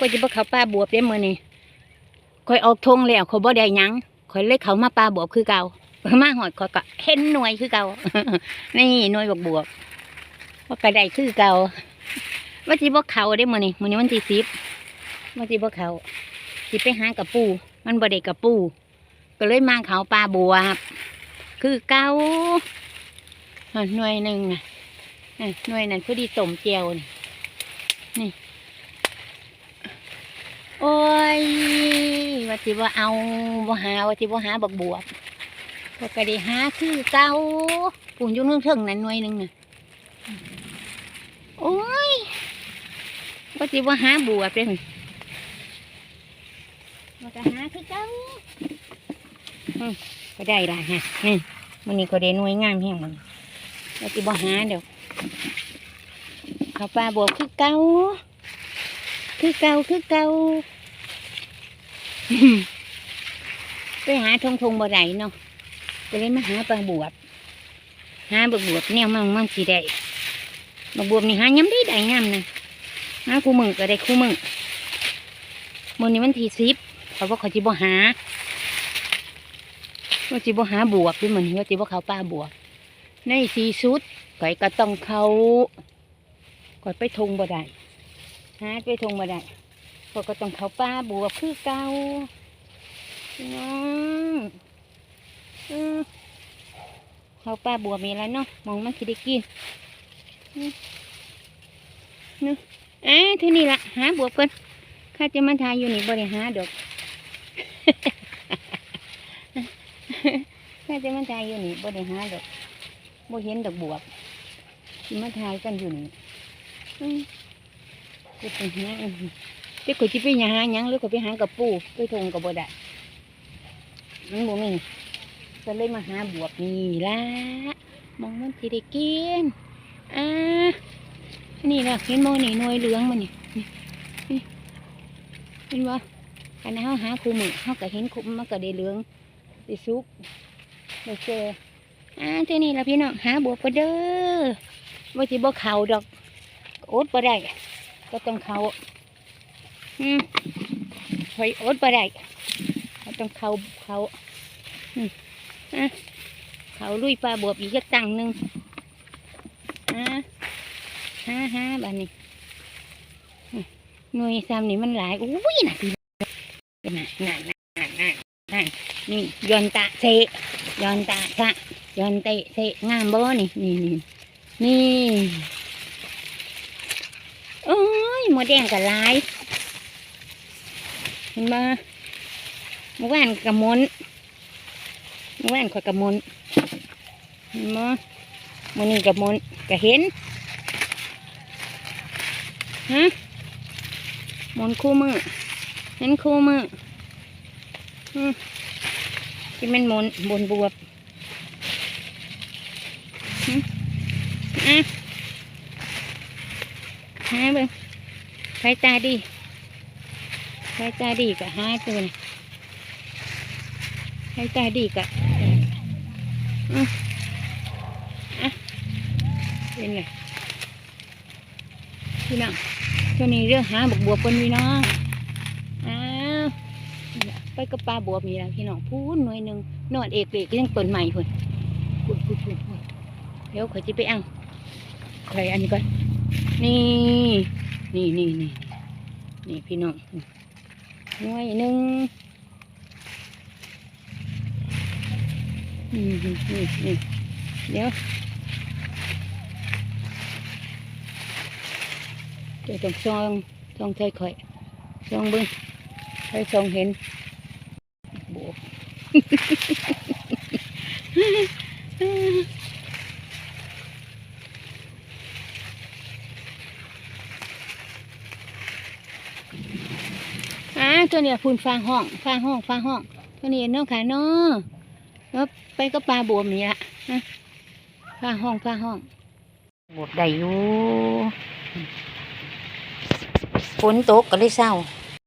ก็จะบ่เขาป้าบวบเด้มื้อนี้ข่อยออกทงแล้วเข่อยบ่ได้ยังข่อยเลยเขามาป้าบวบคือเก่ามาหอดข่อยก็เห็นหน่วยคือเก่านี่หน่วยบวบบวบว่าก็ได้คือเก่าว่าสิบ่เขาเด้มื้อนี้มื้อนี้วันที่10ว่าสิบ่เขาสิไปหากับปู มันบ่ได้กับปู ก็เลยมาเขาป้าบวบคือเก่าหน่วยหนึ่งน่ะอ่หน่วยนั้นพอดีต้มเจียวนี่นี่ โอ้ยว่าสิว่าเอาบ่หาว่าสิบ่หาบักบวบก็ก็ได้หาคือเก่าปุ่นยุ่งเรื่องเทิงนั่นหน่วยหนึงน่ะโอ้ยว่าสิบ่าหาบวบเลยว่าก็หาคือเก่าก็ได้ละฮะนี่มันนี้ก็ได้หน่วยงามแห่งมันว่าสิบ่หาเดี๋ยวเขาปลาบวบคือเก่า คือเก่าคือเก่าไปหาทงทงบ่ได้เนาะก็เลยมาหาปลาบวบหาบักบวบแนวมั่งมั่งสิได้บักบวบนี่หาย้ำได้ได้ย้ำนะหาคู่มึงก็ได้คู่มึงมือนี้มันที่สิบเขาบอกเขาจิบหาว่าจิบหาบวบด้วยมันว่าจิบเขาปลาบวบในสีสุดก่อยก็ต้องเขาก่อยไปทงบ่ได้ หาไปทงมาได้พอก็ต้องเขาป้าบวบคือเก่าน้องเขาป้าบัวมีแล้วเนาะมองมันคิดได้กินเนาะอะทีนี้ละหาบัวบกันข้าจะมาทายอยู่นี่บริหาดอกข้าจะมาทายอยู่นี่บริหาดอกบ่เห็นดอกบวมาทายกันอยู่นี่อืม กูไปหาอันนี้เด็กกูจะไปหาหยังหรือกูไปหากับปูไปทงกับบ่ได้มันบ่มีก็เลยมาหาบวบนี่ละมองมันสิได้กินอ่านี่ละเห็นโมนี่หน่วยเหลืองมันนี่นี่เห็นบ่คันเฮาหาคูมือเฮาก็เห็นคุมมันก็ได้เหลืองได้สุกได้เจออ่าที่นี้ละพี่น้องหาบวบก็เด้อว่าสิบ่เข่าดอกอดบ่ได้ ก็ต้องเขาอืมคอยอดไปได้เขาต้องเขาเขาอืมอะเขาลุยปลาบวบอีกสักตังหนึ่งอะฮ่าฮ่าบ้านนี้หน่วยซ้ำนี่มันหลายอุ้ยน่ะพี่น่ะน่ะน่ะน่ะน่ะน่ะนี่ยอนตะเซยอนตะสะยอนเตะเซงามบ่นี่นี่นี่นี่โอ้ หมดแดงกับลาย เห็นบ่เมื่อวานกับมนเมื่อวานข่อยกับมนเห็นบ่มื้อนี้กับมนก็เห็นฮะมนคู่มือเห็นคู่มืออืมที่มันมนบนบวบอืมอะหาเบิ่ง ใครตาดีใครตาดีก็หาตัวนี่ใครตาดีก็อืมอะเป็นไงพี่น้องตัวนี้เรื่องหาบกบวบคนพี่น้องอ้าวไปกับปลาบวบมีแล้วพี่น้องพูนหน่วยหนึ่งนอนเอกเอกยังเปิดใหม่พุ่นพุ่นพุ่นพุ่นเดี๋ยวขอจะไปเอาใครอันนี้ก่อน นี่ นี่นี่นี่นี่พี่น้องหน่วยหนึ่งนี่นี่นี่เดี๋ยวเดี๋ยวต้องซองซองใช้ข่อยซองบึ้งใช้ซองเห็นโบก อ่า ตัวเนี้ยพูนฟางห้องฟางห้องฟางห้องตัวนี้น้องขาน้อแล้วไปก็ปลาบวมนี่ละนะฟางห้องฟางห้องบวบได้อยู่ฝนตกก็เลยเศร้า